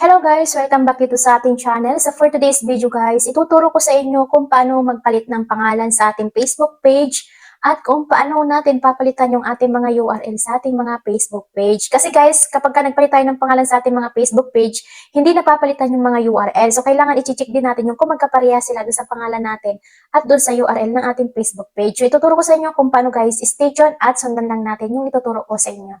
Hello guys! Welcome back dito sa ating channel. So for today's video guys, ituturo ko sa inyo kung paano magpalit ng pangalan sa ating Facebook page at kung paano natin papalitan yung ating mga URL sa ating mga Facebook page. Kasi guys, kapag ka nagpalit tayo ng pangalan sa ating mga Facebook page, hindi napapalitan yung mga URL. So kailangan i-check din natin yung kung magkapareha sila doon sa pangalan natin at doon sa URL ng ating Facebook page. So ituturo ko sa inyo kung paano guys, stay tuned at sundan lang natin yung ituturo ko sa inyo.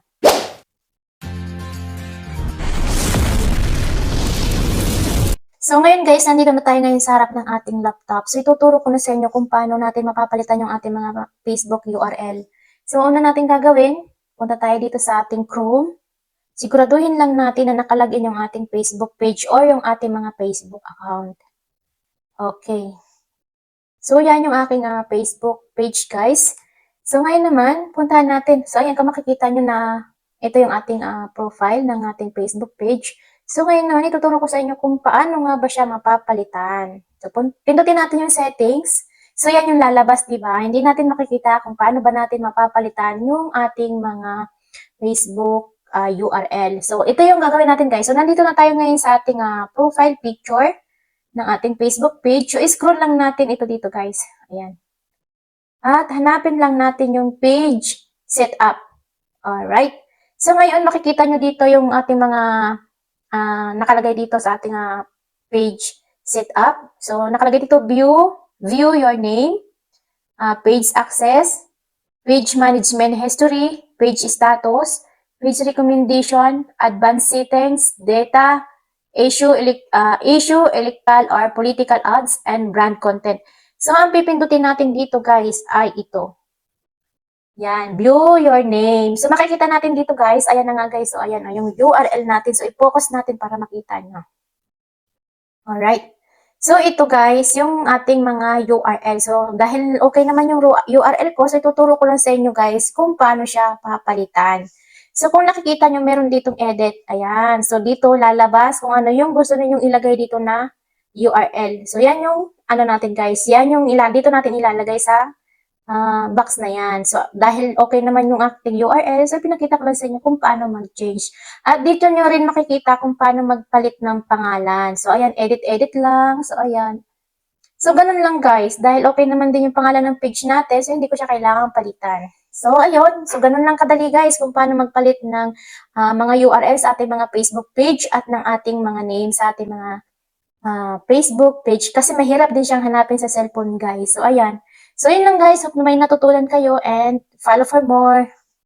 So ngayon guys, nandito na tayo ngayon sa harap ng ating laptop. So ituturo ko na sa inyo kung paano natin mapapalitan yung ating mga Facebook URL. So una natin gagawin, punta tayo dito sa ating Chrome. Siguraduhin lang natin na nakalagin yung ating Facebook page or yung ating mga Facebook account. Okay. So yan yung aking ah, Facebook page guys. So ngayon naman, puntahan natin. So ayan, kung makikita nyo na ito yung ating ah, profile ng ating Facebook page. So ngayon naman, ituturo ko sa inyo kung paano nga ba siya mapapalitan. So pindutin natin yung settings. So yan yung lalabas, di ba? Hindi natin makikita kung paano ba natin mapapalitan yung ating mga Facebook ah, URL. So ito yung gagawin natin guys. So nandito na tayo ngayon sa ating ah, profile picture ng ating Facebook page. So scroll lang natin ito dito guys. Ayan. At hanapin lang natin yung page setup. Alright. So ngayon makikita nyo dito yung ating mga ah, nakalagay dito sa ating ah, page setup. So, nakalagay dito view, view your name, ah, page access, page management history, page status, page recommendation, advanced settings, data, issue, elec- ah, issue, electoral or political ads, and brand content. So, ang pipindutin natin dito guys ay ito. Yan, view your name. So, makikita natin dito guys, ayan na nga guys, so ayan, oh, yung URL natin. So, i-focus natin para makita nyo. Alright. So, ito guys, yung ating mga URL. So, dahil okay naman yung URL ko, so ituturo ko lang sa inyo guys kung paano siya papalitan. So, kung nakikita nyo, meron ditong edit. Ayan. So, dito lalabas kung ano yung gusto ninyong ilagay dito na URL. So, yan yung ano natin guys. Yan yung ila dito natin ilalagay sa ah, box na yan. So, dahil okay naman yung acting URL, so pinakita ko lang sa inyo kung paano mag-change. At dito nyo rin makikita kung paano magpalit ng pangalan. So, ayan, edit-edit lang. So, ayan. So, ganun lang guys. Dahil okay naman din yung pangalan ng page natin, so hindi ko siya kailangang palitan. So, ayun. So, ganun lang kadali guys kung paano magpalit ng ah, mga URL sa ating mga Facebook page at ng ating mga name sa ating mga ah, Facebook page. Kasi mahirap din siyang hanapin sa cellphone guys. So, ayan. So, yun lang guys. Hope na may natutunan kayo and follow for more.